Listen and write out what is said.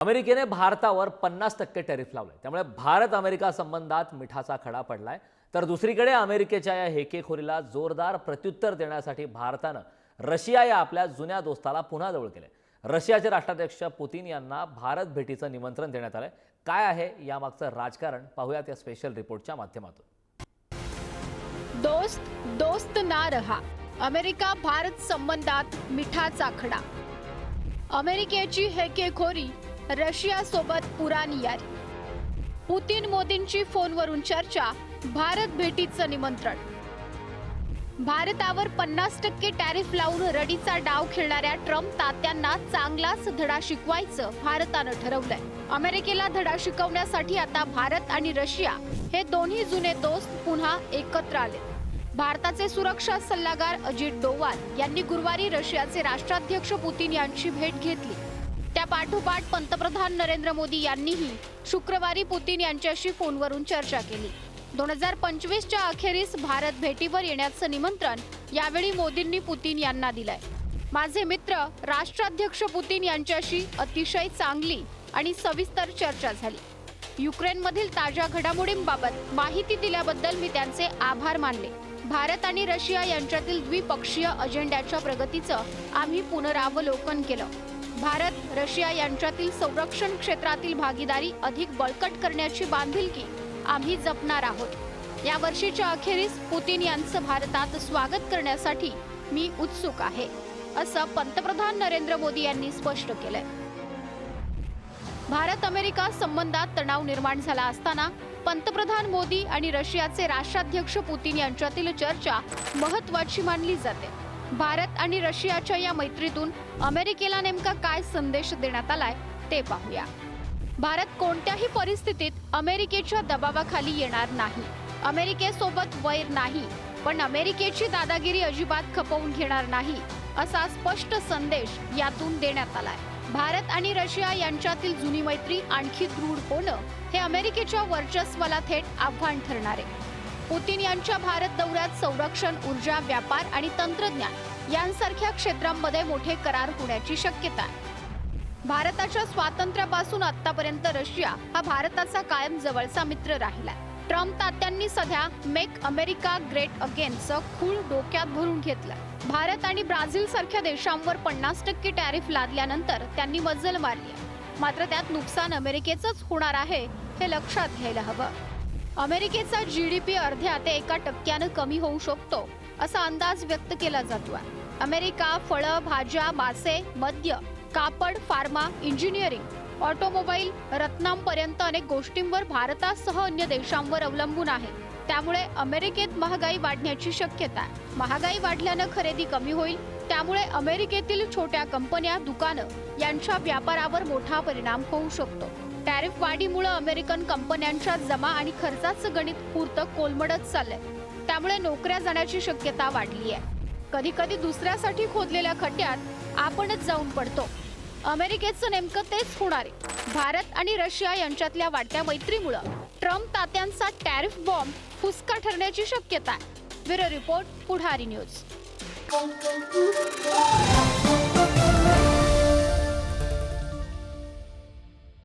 अमेरिकेने भारतावर पन्नास टक्के टॅरिफ लावले त्यामुळे भारत अमेरिका संबंधात मिठाचा खडा पडलाय. तर दुसरीकडे अमेरिकेच्या या हेकेखोरीला जोरदार प्रत्युत्तर देण्यासाठी भारतानं रशिया या आपल्या जुन्या दोस्ताला पुन्हा जवळ केलंय. रशियाचे राष्ट्राध्यक्ष पुतीन यांना भारत भेटीचं निमंत्रण देण्यात आलंय. काय आहे यामागचं राजकारण? पाहूयात या स्पेशल रिपोर्टच्या माध्यमातून. दोस्त दोस्त ना रहा. अमेरिका भारत संबंधात मिठाचा खडा. अमेरिकेची हेकेखोरी रशियासोबत पुराण यारी पुतीन मोदींची फोनवरून चर्चा भारत भेटीचं निमंत्रण. भारतावर पन्नास टक्के टॅरिफ लावून रडीचा डाव खेळणाऱ्या ट्रम्प तात्यांना चांगलाच धडा शिकवायचं भारतानं ठरवलंय. अमेरिकेला धडा शिकवण्यासाठी आता भारत आणि रशिया हे दोन्ही जुने दोस्त पुन्हा एकत्र आले. भारताचे सुरक्षा सल्लागार अजित डोवाल यांनी गुरुवारी रशियाचे राष्ट्राध्यक्ष पुतीन यांची भेट घेतली. त्या पाठोपाठ पंतप्रधान नरेंद्र मोदी यांनीही शुक्रवारी पुतीन यांच्याशी फोनवरून चर्चा केली. दोन हजार पंचवीसच्या अखेरीस भारत भेटीवर येण्याचं निमंत्रण यावेळी मोदींनी पुतीन यांना दिलंय. माझे मित्र राष्ट्राध्यक्ष पुतीन यांच्याशी अतिशय चांगली आणि सविस्तर चर्चा झाली. युक्रेनमधील ताज्या घडामोडींबाबत माहिती दिल्याबद्दल मी त्यांचे आभार मानले. भारत आणि रशिया यांच्यातील द्विपक्षीय अजेंड्याच्या प्रगतीचं आम्ही पुनरावलोकन केलं. भारत रशिया यांच्यातील संरक्षण क्षेत्रातील भागीदारी अधिक बळकट करण्याची बांधिलकी आम्ही जपणार आहोत. या वर्षीच्या अखेरीस पुतीन यांचं भारतात स्वागत करण्यासाठी मी उत्सुक आहे असं पंतप्रधान नरेंद्र मोदी यांनी स्पष्ट केलंय. भारत अमेरिका संबंधात तणाव निर्माण झाला असताना पंतप्रधान मोदी आणि रशियाचे राष्ट्राध्यक्ष पुतीन यांच्यातील चर्चा महत्वाची मानली जाते. भारत आणि रशियाच्या या मैत्रीतून अमेरिकेला नेमका काय संदेश देण्यात आलाय ते पाहूया. भारत कोणत्याही परिस्थितीत अमेरिकेच्या दबावाखाली येणार नाही. अमेरिकेसोबत वैर नाही पण अमेरिकेची दादागिरी अजिबात खपवून घेणार नाही असा स्पष्ट संदेश यातून देण्यात आलाय. भारत आणि रशिया यांच्यातील जुनी मैत्री आणखी दृढ होणं हे अमेरिकेच्या वर्चस्वाला थेट आव्हान ठरणार आहे. पुतीन यांच्या भारत दौऱ्यात संरक्षण ऊर्जा व्यापार आणि तंत्रज्ञान यांसारख्या क्षेत्रांमध्ये मोठे करार होण्याची शक्यता आहे. भारताच्या स्वातंत्र्यापासून आतापर्यंत रशिया हा भारताचा कायम जवळचा मित्र राहिला ट्रम्प तात्यांनी सध्या मेक अमेरिका ग्रेट अगेनचं खूळ डोक्यात भरून घेतलं भारत आणि ब्राझील सारख्या देशांवर पन्नास टक्के टॅरिफ लादल्यानंतर त्यांनी मजल मारली मात्र त्यात नुकसान अमेरिकेचंच होणार आहे हे लक्षात घ्यायला हवं. अमेरिकेचा जी डी पी अर्ध्या ते एका टक्क्यानं कमी होऊ शकतो असा अंदाज व्यक्त केला जातो अमेरिका फळं भाज्या मासे मद्य कापड फार्मा इंजिनिअरिंग ऑटोमोबाईल रत्नांपर्यंत अनेक गोष्टींवर भारतासह अन्य देशांवर अवलंबून आहे. त्यामुळे अमेरिकेत महागाई वाढण्याची शक्यता आहे. महागाई वाढल्यानं खरेदी कमी होईल त्यामुळे अमेरिकेतील छोट्या कंपन्या दुकानं यांच्या व्यापारावर मोठा परिणाम होऊ शकतो. टॅरिफ वाढीमुळे अमेरिकन कंपन्यांच्या जमा आणि खर्चाचं गणित पुरतं कोलमडत चाललंय. त्यामुळे नोकऱ्या जाण्याची शक्यता वाढली आहे कधी कधी दुसऱ्यासाठी खोदलेल्या खड्ड्यात आपणच जाऊन पडतो. अमेरिकेचं नेमकं तेच होणार आहे. भारत आणि रशिया यांच्यातल्या वाढत्या मैत्रीमुळं ट्रम्प तात्यांचा टॅरिफ बॉम्ब फुसका ठरण्याची शक्यता आहे. Bureau report Pudhari news.